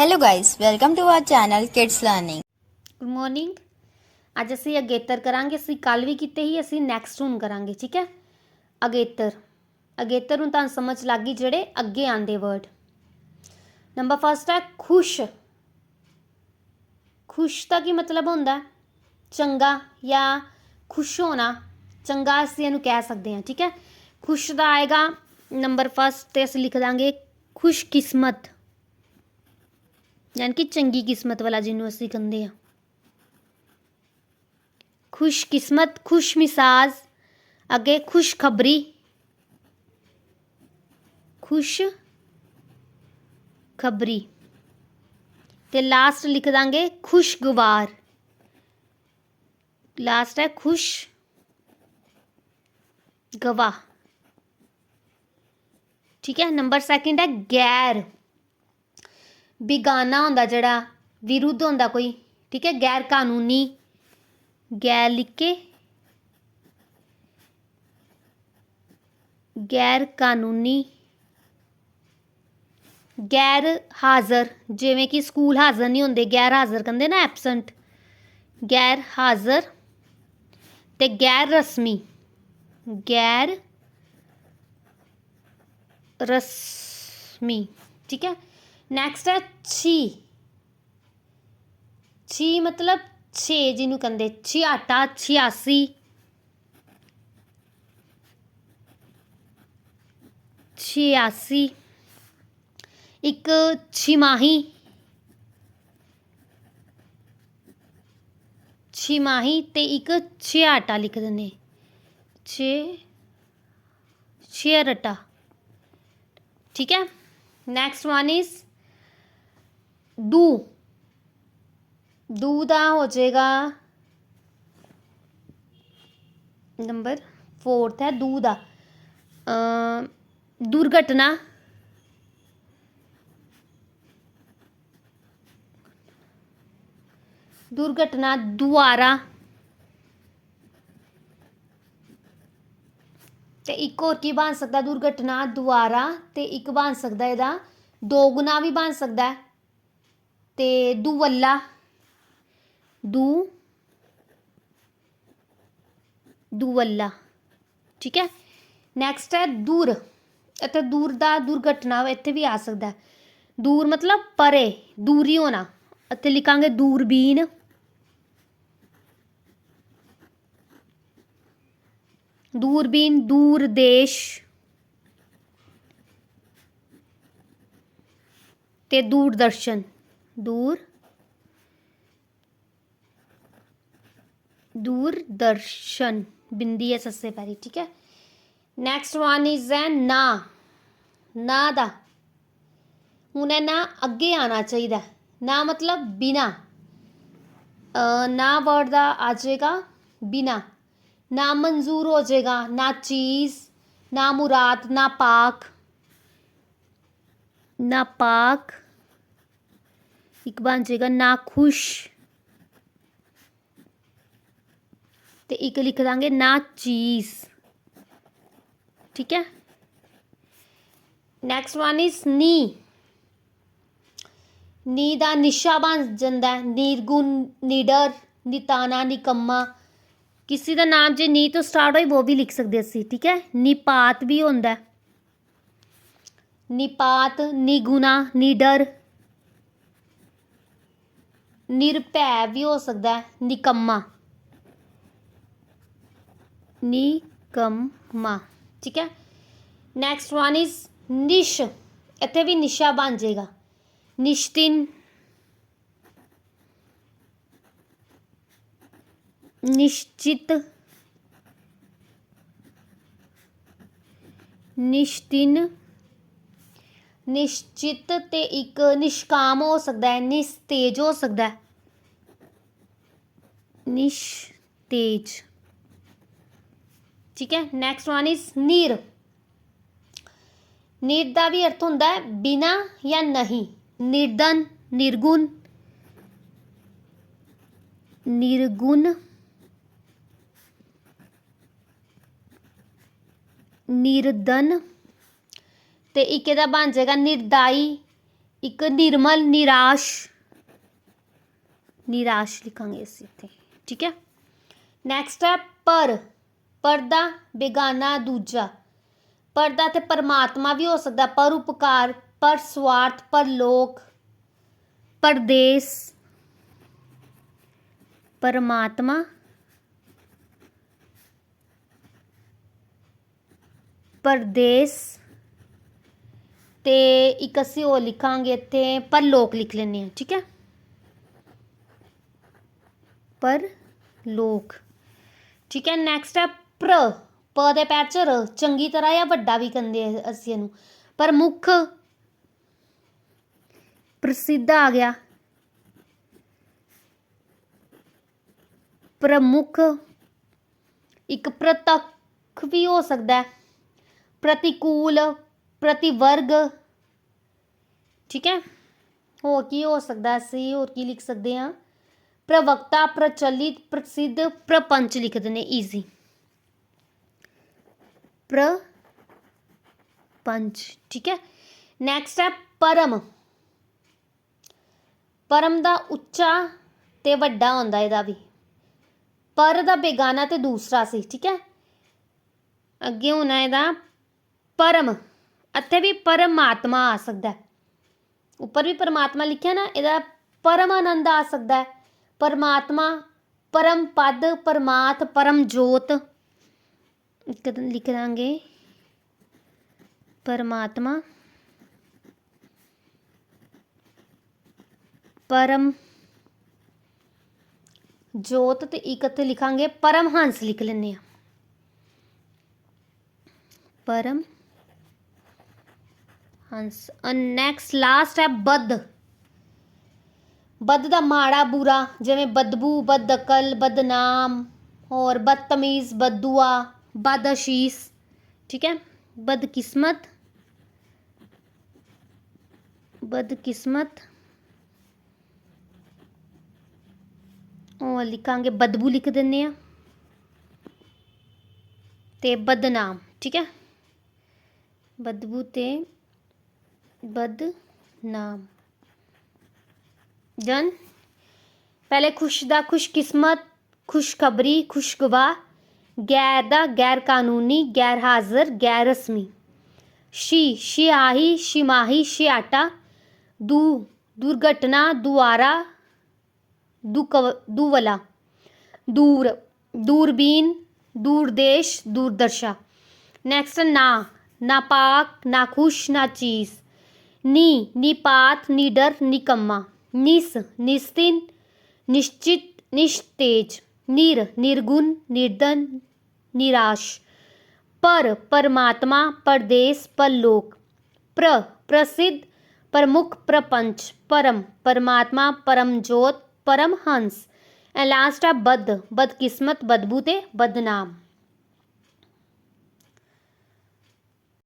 Hello guys, welcome to our channel Kids Learning. Good morning ਅੱਜ ਅਸੀਂ ਅਗੇਤਰ ਕਰਾਂਗੇ। ਅਸੀਂ ਕੱਲ ਵੀ ਕੀਤੇ ਹੀ ਅਸੀਂ ਨੈਕਸਟ ਹੁਣ ਕਰਾਂਗੇ ਠੀਕ ਹੈ? ਅਗੇਤਰ। ਅਗੇਤਰ ਨੂੰ ਤਾਂ ਸਮਝ ਲੱਗ ਗਈ ਜਿਹੜੇ ਅੱਗੇ ਆਂਦੇ ਵਰਡ ਨੰਬਰ ਫਸਟ ਹੈ ਖੁਸ਼। ਖੁਸ਼ ਦਾ ਕੀ ਮਤਲਬ ਹੁੰਦਾ? ਚੰਗਾ ਜਾਂ ਖੁਸ਼ ਹੋਣਾ। ਚੰਗਾ ਅਸੀਂ ਇਹਨੂੰ ਕਹਿ ਸਕਦੇ ਹਾਂ ਠੀਕ ਹੈ? ਖੁਸ਼ ਦਾ ਆਏਗਾ ਨੰਬਰ ਫਸਟ ਤੇ ਅਸੀਂ ਲਿਖ ਦਾਂਗੇ ਖੁਸ਼ਕਿਸਮਤ। ਯਾਨੀ ਕਿ ਚੰਗੀ ਕਿਸਮਤ ਵਾਲਾ ਜਿਹਨੂੰ ਅਸੀਂ ਕਹਿੰਦੇ ਆ। ਖੁਸ਼ਕਿਸਮਤ ਖੁਸ਼ ਮਿਸਾਜ, ਅੱਗੇ ਖੁਸ਼ਖਬਰੀ ਖੁਸ਼ ਖਬਰੀ। ਤੇ ਲਾਸਟ ਲਿਖ ਦਾਂਗੇ ਖੁਸ਼ਗਵਾਰ ਲਾਸਟ ਹੈ ਖੁਸ਼ ਗਵਾ ਠੀਕ ਹੈ ਨੰਬਰ ਸੈਕਿੰਡ ਹੈ ਗੈਰ। ਬਿਗਾਨਾ ਹੁੰਦਾ ਜਿਹੜਾ, ਵਿਰੁੱਧ ਹੁੰਦਾ ਕੋਈ, ਠੀਕ ਹੈ ਗੈਰ ਕਾਨੂੰਨੀ ਗੈਰ ਲਿਖ ਕੇ ਗੈਰ ਕਾਨੂੰਨੀ ਗੈਰ ਹਾਜ਼ਰ ਜਿਵੇਂ ਕਿ ਸਕੂਲ ਹਾਜ਼ਰ ਨਹੀਂ ਹੁੰਦੇ ਗੈਰ ਹਾਜ਼ਰ ਕਹਿੰਦੇ ਨਾ, ਐਬਸੈਂਟ। ਗੈਰ ਹਾਜ਼ਰ ਤੇ ਗੈਰ ਰਸਮੀ ਗੈਰ ਰਸਮੀ ਠੀਕ ਹੈ। ਨੈਕਸਟ ਹੈ ਛੀ। ਛੀ ਮਤਲਬ 6 ਜਿਹਨੂੰ ਕਹਿੰਦੇ ਛਿਆਟਾ 86 ਛਿਆਸੀ। ਇੱਕ ਛਿਮਾਹੀ। ਛਿਮਾਹੀ ਤੇ ਇੱਕ ਛਿਆਟਾ ਲਿਖ ਦਿੰਦੇ ਛੇ ਛਿਆਰਟਾ ਠੀਕ ਹੈ? ਨੈਕਸਟ ਵਨ ਇਜ਼ ਡੂ ਦੂ ਦਾ ਹੋ ਜਾਏਗਾ ਨੰਬਰ 4th ਹੈ ਦੂ ਦਾ ਦੁਰਘਟਨਾ ਦੁਰਘਟਨਾ ਦੁਆਰਾ ਤੇ ਇੱਕ ਹੋਰ ਕੀ ਬਣ ਸਕਦਾ ਦੁਰਘਟਨਾ ਦੁਆਰਾ ਤੇ ਇੱਕ ਬਣ ਸਕਦਾ ਇਹਦਾ ਦੋਗੁਣਾ ਵੀ ਬਣ ਸਕਦਾ ਤੇ ਦੁਵੱਲਾ ਦੂ। ਦੁਵੱਲਾ ਠੀਕ ਹੈ? ਨੈਕਸਟ ਹੈ ਦੂਰ। ਇੱਥੇ ਦੂਰ ਦਾ ਦੁਰਘਟਨਾ ਇੱਥੇ ਵੀ ਆ ਸਕਦਾ। ਦੂਰ ਮਤਲਬ ਪਰੇ, ਦੂਰੀ ਹੋਣਾ। ਇੱਥੇ ਲਿਖਾਂਗੇ ਦੂਰਬੀਨ। ਦੂਰਬੀਨ, ਦੂਰ ਦੇਸ਼। ਤੇ ਦੂਰਦਰਸ਼ਨ। ਦੂਰ, ਦੂਰਦਰਸ਼ਨ, ਬਿੰਦੀ ਹੈ ਸੱਸੇ ਪੈਰੀ, ਠੀਕ ਹੈ। ਨੈਕਸਟ ਵਨ ਇਜ਼ ਹੈ ਨਾ ਨਾ ਦਾ। ਹੁਣ ਇਹ ਨਾ ਅੱਗੇ ਆਣਾ ਚਾਹੀਦਾ ਨਾ ਮਤਲਬ ਬਿਨਾ। ਨਾ ਵਰਡ ਦਾ ਆ ਜਾਏਗਾ ਬਿਨਾ। ਨਾ ਮਨਜ਼ੂਰ ਹੋ ਜਾਏਗਾ, ਨਾ ਚੀਜ਼, ਨਾ ਮੁਰਾਦ, ਨਾ ਪਾਕ। ਨਾ ਪਾਕ। ਇੱਕ ਬਣ ਜਾਏਗਾ ਨਾ ਖੁਸ਼। ਤੇ ਇੱਕ ਲਿਖ ਦਾਂਗੇ ਨਾ ਚੀਜ਼। ਠੀਕ ਹੈ? ਨੈਕਸਟ ਵਨ ਇਜ਼ ਨੀ। ਨੀ ਦਾ ਨਿਸ਼ਾ ਬਣ ਜਾਂਦਾ ਹੈ। ਨਿਰਗੁਣ ਨਿਡਰ ਨਿਤਾਨਾ ਨਿਕੰਮਾ। ਕਿਸੇ ਦਾ ਨਾਮ ਜੇ ਨੀ ਤੋਂ ਸਟਾਰਟ ਹੋਈ ਉਹ ਵੀ ਲਿਖ ਸਕਦੇ ਅਸੀਂ, ਠੀਕ ਹੈ? ਨਿਪਾਤ ਵੀ ਹੁੰਦਾ ਨਿਪਾਤ, ਨਿਗੁਣਾ, ਨਿਡਰ ਨਿਰਭੈ ਵੀ ਹੋ ਸਕਦਾ ਹੈ, ਨਿਕੰਮਾ। ਨਿਕੰਮਾ, ਠੀਕ ਹੈ? ਨੈਕਸਟ ਵਨ ਇਜ਼ ਨਿਸ਼। ਇੱਥੇ ਵੀ ਨਿਸ਼ਾ ਬਣ ਜਾਏਗਾ। ਨਿਸ਼ਤਿਨ। ਨਿਸ਼ਚਿਤ। ਨਿਸ਼ਤਿਨ। ਨਿਸ਼ਚਿਤ ਤੇ ਇੱਕ ਨਿਸ਼ਕਾਮ ਹੋ ਸਕਦਾ ਹੈ, ਨਿਸਤੇਜ ਹੋ ਸਕਦਾ ਹੈ। ਨਿਸ਼ਤੇਜ। ਠੀਕ ਹੈ ਨੈਕਸਟ ਵਨ ਇਜ਼ ਨੀਰ। ਨੀਰ ਦਾ ਵੀ ਅਰਥ ਹੁੰਦਾ ਹੈ ਬਿਨਾ ਜਾਂ ਨਹੀਂ ਨਿਰਦਨ ਨਿਰਗੁਣ। ਨਿਰਗੁਣ। ਨਿਰਦਨ ਤੇ ਇੱਕ ਇਹਦਾ ਬਣ ਜਾਏਗਾ ਨਿਰਦਾਈ, ਇੱਕ ਨਿਰਮਲ, ਨਿਰਾਸ਼। ਨਿਰਾਸ਼ ਲਿਖਾਂਗੇ ਅਸੀਂ ਇੱਥੇ, ਠੀਕ ਹੈ? ਨੈਕਸਟ ਹੈ ਪਰ, ਪਰਦਾ ਬੇਗਾਨਾ ਦੂਜਾ। ਪਰਦਾ ਤੇ ਪਰਮਾਤਮਾ ਵੀ ਹੋ ਸਕਦਾ, ਪਰ ਉਪਕਾਰ, ਪਰ ਸਵਾਰਥ, ਪਰ ਲੋਕ, ਪਰਦੇਸ। ਪਰਮਾਤਮਾ। ਪਰਦੇਸ। ਤੇ ਇੱਕ ਅਸੀਂ ਉਹ ਲਿਖਾਂਗੇ ਇੱਥੇ, ਪਰ ਲੋਕ ਲਿਖ ਲੈਂਦੇ ਹਾਂ, ਠੀਕ ਹੈ? ਪਰ ਲੋਕ, ਠੀਕ ਹੈ? ਨੈਕਸਟ ਹੈ ਪ੍ਰ, ਪ ਦੇ ਪੈਰ ਚ ਰ ਚੰਗੀ ਤਰ੍ਹਾਂ ਜਾਂ ਵੱਡਾ ਵੀ ਕਹਿੰਦੇ ਆ ਅਸੀਂ ਇਹਨੂੰ। ਪ੍ਰਮੁੱਖ ਪ੍ਰਸਿੱਧ ਆ ਗਿਆ। ਪ੍ਰਮੁੱਖ ਇੱਕ ਪ੍ਰਤੱਖ ਵੀ ਹੋ ਸਕਦਾ ਹੈ। ਪ੍ਰਤੀਕੂਲ ਪ੍ਰਤੀਵਰਗ ਠੀਕ ਹੈ? ਹੋਰ ਕੀ ਹੋ ਸਕਦਾ ਅਸੀਂ ਹੋਰ ਕੀ ਲਿਖ ਸਕਦੇ ਹਾਂ? ਪ੍ਰਵਕਤਾ ਪ੍ਰਚਲਿਤ ਪ੍ਰਸਿੱਧ ਪ੍ਰਪੰਚ ਲਿਖਦੇ ਨੇ ਈਜ਼ੀ ਪ੍ਰਪੰਚ, ਠੀਕ ਹੈ? ਨੈਕਸਟ ਹੈ ਪਰਮ। ਪਰਮ ਦਾ ਉੱਚਾ ਤੇ ਵੱਡਾ ਹੁੰਦਾ ਇਹਦਾ ਵੀ। ਪਰ ਦਾ ਬੇਗਾਨਾ ਤੇ ਦੂਸਰਾ ਸੀ, ਠੀਕ ਹੈ? ਅੱਗੇ ਹੋਣਾ ਇਹਦਾ ਪਰਮ। ਇੱਥੇ ਵੀ ਪਰਮਾਤਮਾ ਆ ਸਕਦਾ ਹੈ। ਉੱਪਰ ਵੀ ਪਰਮਾਤਮਾ ਲਿਖਿਆ ਨਾ, ਇਹਦਾ ਪਰਮ ਆਨੰਦ ਆ ਸਕਦਾ ਹੈ। ਪਰਮਾਤਮਾ, ਪਰਮ ਪਦ, ਪਰਮਾਤ, ਪਰਮ ਜੋਤ। ਇੱਕ ਲਿਖ ਦਾਂਗੇ। ਪਰਮਾਤਮਾ, ਪਰਮ ਜੋਤ ਤੇ ਇੱਕ ਇੱਥੇ ਲਿਖਾਂਗੇ ਪਰਮਹੰਸ ਲਿਖ ਲੈਂਦੇ ਆ ਪਰਮ ਹੰਸ ਨੈਕਸਟ ਲਾਸਟ ਹੈ ਬਦ। ਬਦ ਦਾ ਮਾੜਾ ਬੁਰਾ, ਜਿਵੇਂ ਬਦਬੂ, ਬਦਅਕਲ, ਬਦਨਾਮ, ਹੋਰ ਬਦਤਮੀਜ਼, ਬਦਦੁਆ, ਬਦਅਸ਼ੀਸ, ਠੀਕ ਹੈ? ਬਦਕਿਸਮਤ ਬਦਕਿਸਮਤ। ਉਹ ਲਿਖਾਂਗੇ, ਬਦਬੂ ਲਿਖ ਦਿੰਨੇ ਆ ਤੇ ਬਦਨਾਮ, ਠੀਕ ਹੈ? ਬਦਬੂ ਤੇ ਬਦਨਾਮ। ਡਨ ਪਹਿਲੇ ਖੁਸ਼ ਦਾ ਖੁਸ਼ਕਿਸਮਤ, ਖੁਸ਼ਖਬਰੀ ਖੁਸ਼ਗਵਾ ਗੈਰ ਦਾ ਗੈਰ ਕਾਨੂੰਨੀ ਗੈਰ ਹਾਜ਼ਰ ਗੈਰ ਰਸਮੀ ਸ਼ੀ, ਸ਼ਿਆਹੀ, ਸ਼ਿਮਾਹੀ, ਸ਼ਿਆਟਾ, ਦੂ, ਦੁਰਘਟਨਾ, ਦੁਆਰਾ, ਦੁਕਵ, ਦੁਵਲਾ। ਦੂਰ, ਦੂਰਬੀਨ, ਦੂਰਦੇਸ਼, ਦੂਰਦਰਸ਼ਾ। ਨੈਕਸਟ, ਨਾ ਨਾਪਾਕ ਨਾਖੁਸ਼ ਨਾ ਚੀਜ਼ ਨੀ ਨਿਪਾਤ ਨਿਡਰ ਨਿਕੰਮਾ ਨਿਸ, ਨਿਸਤਿਨ, ਨਿਸ਼ਚਿਤ, ਨਿਸ਼ਤੇਜ। ਨਿਰ, ਨਿਰਗੁਣ ਨਿਰਦਨ ਨਿਰਾਸ਼। ਪਰ, ਪਰਮਾਤਮਾ, ਪਰਦੇਸ, ਪਰਲੋਕ। ਪ੍ਰ, ਪ੍ਰਸਿੱਧ, ਪ੍ਰਮੁੱਖ, ਪ੍ਰਪੰਚ। ਪਰਮ, ਪਰਮਾਤਮਾ, ਪਰਮ ਜੋਤ, ਪਰਮ ਹੰਸ। ਐਂਡ ਲਾਸਟ ਆ ਬਦ ਬਦਕਿਸਮਤ, ਬਦਬੂ ਤੇ ਬਦਨਾਮ।